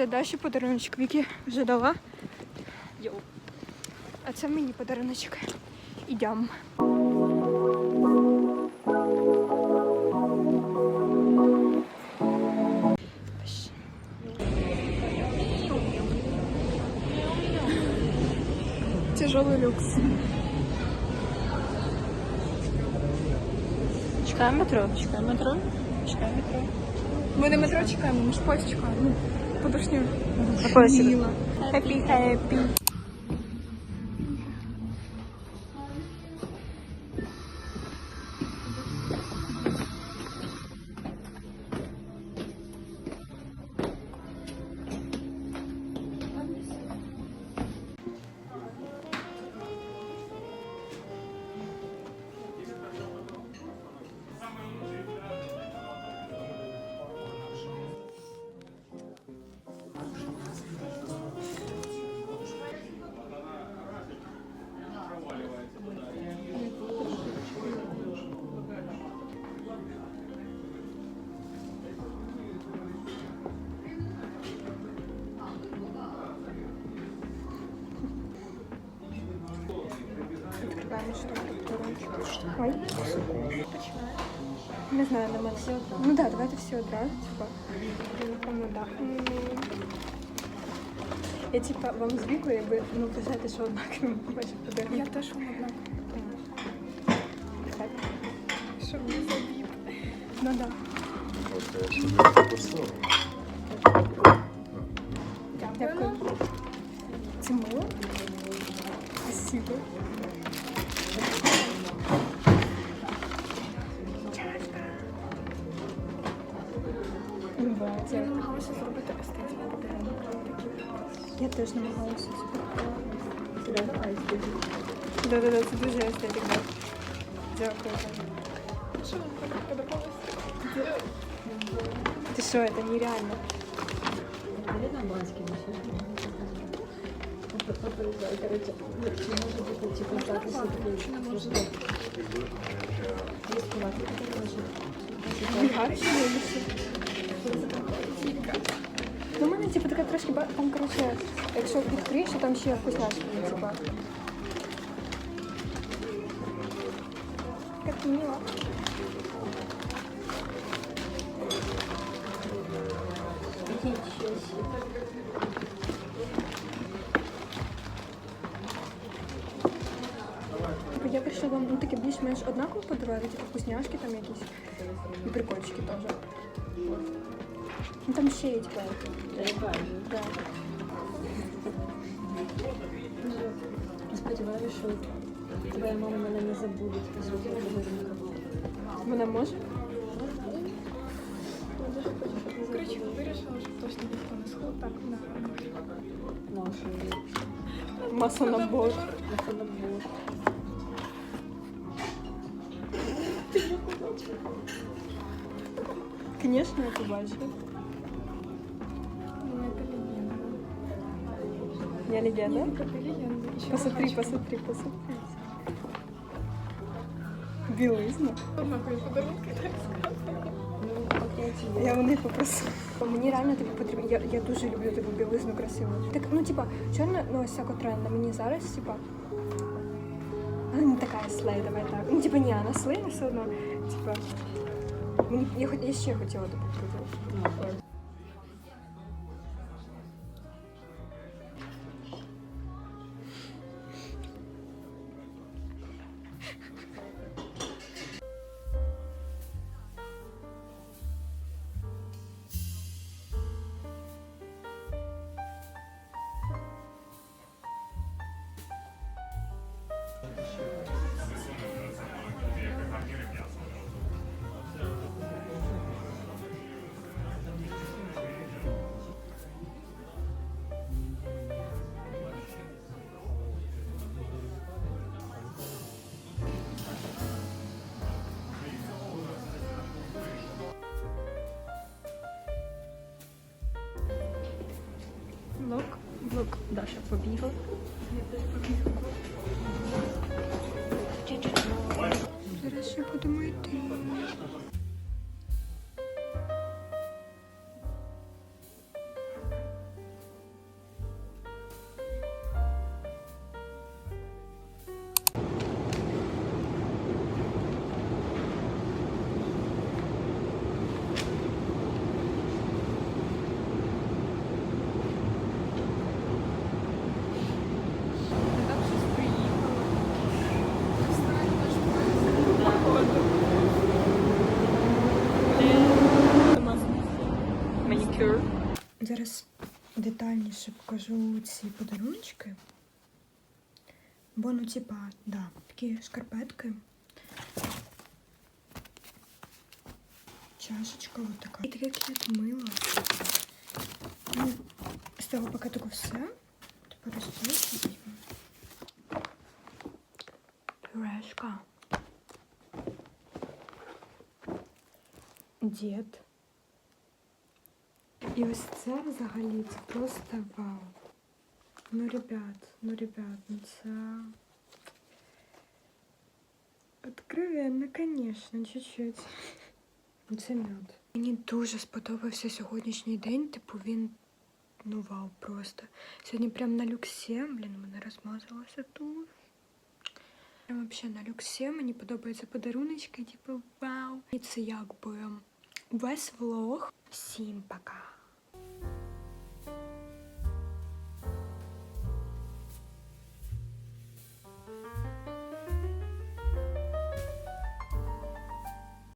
Це Даші подаруночок. Вікі вже дала. Йоу. А це мені подаруночок. Ідемо. Тяжелый люкс. Чекаємо метро, чекаємо метро, чекаємо метро. Ми не метро чекаємо, ми ж поїзд чекаємо. Подушню. Мило. Happy, happy. Открываем, что тут подаруночек. Ой. Не знаю, на мене. Ну да, давайте всі одразу, типа. Ну да. М. Я типа вам з вікою, якби ну писати, що однакові ваші подарунки. Я теж вам однакові. Так. Щоб не забів. Ну да. Дякую. Це мило? Спасибо. Я намагалася зробити естетику Я теж намагалася. Да-да-да, це дуже естетика. Дякую. Що вам подобалося? Ти що, це нереально. Короче, не може бути типу так, і все-таки не може бути. Є кулаки, такі може. Гарно Ну, у мене типу така трошки ба- там, коротше, якщо відкриєш, то там ще вкусняшки є, типа. Як мило. Типу, я вирішила вам ну, таке більш-менш однаково подарувати, типу вкусняшки там якісь і прикольчики теж. Ну там ще є, типу, да. Сподіваюся, що твоя мама мене не забуде, після цього подарунка. Вона може? Коротше, вирішила, щоб точно ніхто не сход так на Ну, а що Маса набор. на це набор. Звісно, я побачу. Ну, это легенда. Я легенда. Это легенда. Еще Посмотри, посмотри, посмотри. Білизна. Однакові подарунки, так сказати. Я у них попросила. Мені реально типу потрібно. Я, я дуже люблю типу білизну красиву. Так, ну типа, чорна, ну ось всяко тренда. Мені зараз, типа. Вона не така слей, давай так. Ну, типа, ні, вона слей, але все одно. Типа. Мені, я, хот- я ще хотіла типу Даша побігла. Я. Зараз ще будемо йти. зараз детальніше покажу ці подарунки. Бо, ну, типа, да, такі шкарпетки. Чашечка вот така. І таке к'ют мило. Ну, з цього пакетику все. Тепер розповісти. Пюрешка. Дід. І ось це взагалі це просто вау. Ну, ребят, ну, ребят, ну це... Откровенно, конечно, чуть-чуть. Ну, Це мед. Мені дуже сподобався сьогоднішній день, типу він ну вау просто. Сьогодні прям на люксі, блін, мене розмазалося тут. Прям вообще на люксі, мені подобаються подаруночки, типу вау. І це якби весь влог. Всім пока.